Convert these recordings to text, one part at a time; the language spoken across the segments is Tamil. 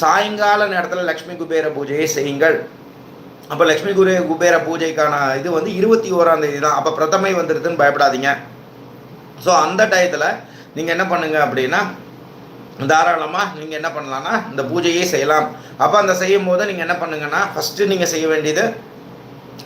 சாயங்கால நேரத்தில் லக்ஷ்மி குபேர பூஜையை செய்யுங்கள். அப்போ லக்ஷ்மி குபே குபேர பூஜைக்கான இது வந்து இருபத்தி ஓராம் தேதி தான். அப்போ பிரதமை வந்துடுதுன்னு பயப்படாதீங்க. ஸோ அந்த டயத்தில் நீங்கள் என்ன பண்ணுங்க அப்படின்னா தாராளமாக நீங்கள் என்ன பண்ணலாம்னா இந்த பூஜையே செய்யலாம். அப்போ அந்த செய்யும் போது நீங்கள் என்ன பண்ணுங்கன்னா ஃபஸ்ட்டு நீங்கள் செய்ய வேண்டியது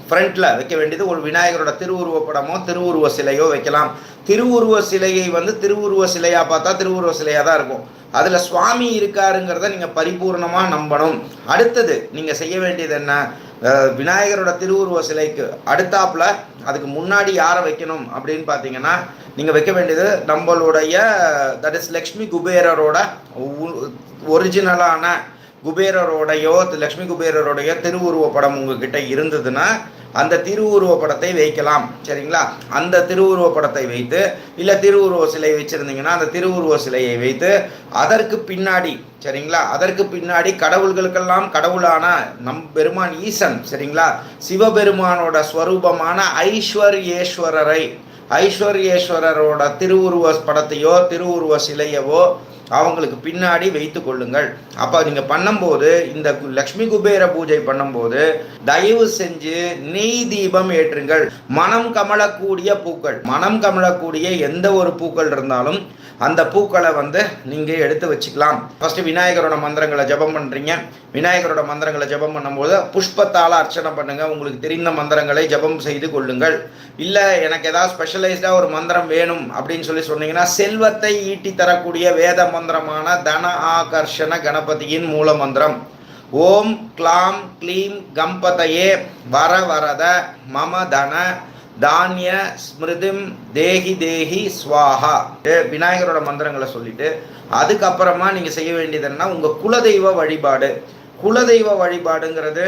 ஃப்ரண்ட்டில் வைக்க வேண்டியது ஒரு விநாயகரோட திருவுருவ படமோ திருவுருவ சிலையோ வைக்கலாம். திருவுருவ சிலையை வந்து திருவுருவ சிலையாக பார்த்தா திருவுருவ சிலையாக தான் இருக்கும். அதில் சுவாமி இருக்காருங்கிறத நீங்கள் பரிபூர்ணமாக நம்பணும். அடுத்தது நீங்கள் செய்ய வேண்டியது என்ன? விநாயகரோட திருவுருவ சிலைக்கு அடுத்தாப்புல அதுக்கு முன்னாடி யாரை வைக்கணும் அப்படின்னு பார்த்தீங்கன்னா நீங்கள் வைக்க வேண்டியது நம்மளுடைய தட் இஸ் லக்ஷ்மி குபேரரோட ஒரிஜினலான குபேரரோடையோ லக்ஷ்மி குபேரரோடையோ திருவுருவ படம் உங்ககிட்ட இருந்ததுன்னா அந்த திருவுருவ படத்தை வைக்கலாம். சரிங்களா? அந்த திருவுருவ படத்தை வைத்து இல்லை திருவுருவ சிலை வச்சுருந்தீங்கன்னா அந்த திருவுருவ சிலையை வைத்து அதற்கு பின்னாடி சரிங்களா? அதற்கு பின்னாடி கடவுள்களுக்கெல்லாம் கடவுளான நம் பெருமான் ஈசன் சரிங்களா? சிவபெருமானோட ஸ்வரூபமான ஐஸ்வர்யேஸ்வரரை ஐஸ்வர்யேஸ்வரரோட திருவுருவ படத்தையோ திருவுருவ சிலையவோ அவங்களுக்கு பின்னாடி வைத்து கொள்ளுங்கள். அப்போ நீங்கள் பண்ணும்போது இந்த கு- லக்ஷ்மி குபேர பூஜை பண்ணும்போது தயவு செஞ்சு நெய் தீபம் ஏற்றுங்கள். மனம் கமலக்கூடிய பூக்கள். மனம் கமலக்கூடிய எந்த ஒரு பூக்கள் இருந்தாலும் அந்த பூக்களை வந்து நீங்கள் எடுத்து வச்சுக்கலாம். ஃபஸ்ட்டு விநாயகரோட மந்திரங்களை ஜெபம் பண்ணுறீங்க விநாயகரோட மந்திரங்களை ஜெபம் பண்ணும்போது புஷ்பத்தால் அர்ச்சனை பண்ணுங்கள் உங்களுக்கு தெரிந்த மந்திரங்களை ஜெபம் செய்து கொள்ளுங்கள். இல்லை எனக்கு ஏதாவது ஸ்பெஷலைஸ்டாக ஒரு மந்திரம் வேணும் அப்படின்னு சொல்லி சொன்னீங்கன்னா செல்வத்தை ஈட்டி தரக்கூடிய வேத மந்திரமான தன ஆகர்ஷண கணபதியின் மூல மந்திரம். ஓம் கிளாம் க்ளீம் கம்பதையே வர வரத மம தன தானிய ஸ்மிருதிம் தேஹி தேஹி ஸ்வாஹா. விநாயகரோட மந்திரங்களை சொல்லிட்டு அதுக்கப்புறமா நீங்கள் செய்ய வேண்டியது என்ன உங்கள் குலதெய்வ வழிபாடு. குலதெய்வ வழிபாடுங்கிறது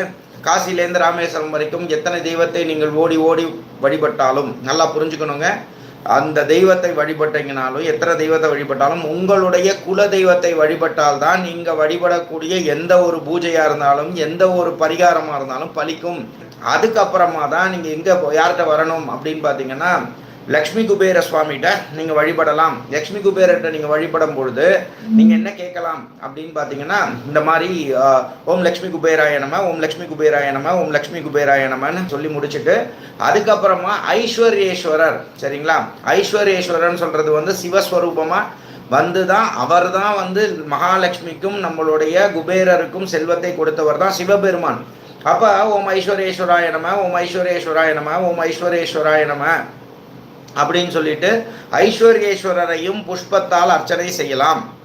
காசிலேருந்து ராமேஸ்வரம் வரைக்கும் எத்தனை தெய்வத்தை நீங்கள் ஓடி ஓடி வழிபட்டாலும் நல்லா புரிஞ்சுக்கணுங்க. அந்த தெய்வத்தை வழிபட்டீங்கனாலும் எத்தனை தெய்வத்தை வழிபட்டாலும் உங்களுடைய குல தெய்வத்தை வழிபட்டால்தான் நீங்க நீங்கள் வழிபடக்கூடிய எந்த ஒரு பூஜையாக இருந்தாலும் எந்த ஒரு பரிகாரமாக இருந்தாலும் பலிக்கும். அதுக்கப்புறமா தான் நீங்கள் எங்கே யார்கிட்ட வரணும் அப்படின்னு பார்த்தீங்கன்னா லக்ஷ்மி குபேர சுவாமிகிட்ட நீங்கள் வழிபடலாம். லக்ஷ்மி குபேரர்கிட்ட நீங்கள் வழிபடும் பொழுது நீங்கள் என்ன கேட்கலாம் அப்படின்னு பார்த்தீங்கன்னா இந்த மாதிரி ஓம் லக்ஷ்மி குபேராய நம ஓம் லக்ஷ்மி குபேராய நம ஓம் லக்ஷ்மி குபேராய நமன்னு சொல்லி முடிச்சுட்டு அதுக்கப்புறமா ஐஸ்வர்யேஸ்வரர் சரிங்களா? ஐஸ்வர்யேஸ்வரர்னு சொல்கிறது வந்து சிவஸ்வரூபமாக வந்து தான் அவர் தான் வந்து மகாலட்சுமிக்கும் நம்மளுடைய குபேரருக்கும் செல்வத்தை கொடுத்தவர் தான் சிவபெருமான். அப்போ ஓம் ஐஸ்வர்யேஸ்வராய நம ஓம் ஐஸ்வர்யேஸ்வராய நம ஓம் ஐஸ்வர்யேஸ்வராய நம அப்படின்னு சொல்லிட்டு ஐஸ்வர்யேஸ்வரரையும் புஷ்பத்தால் அர்ச்சனை செய்யலாம்.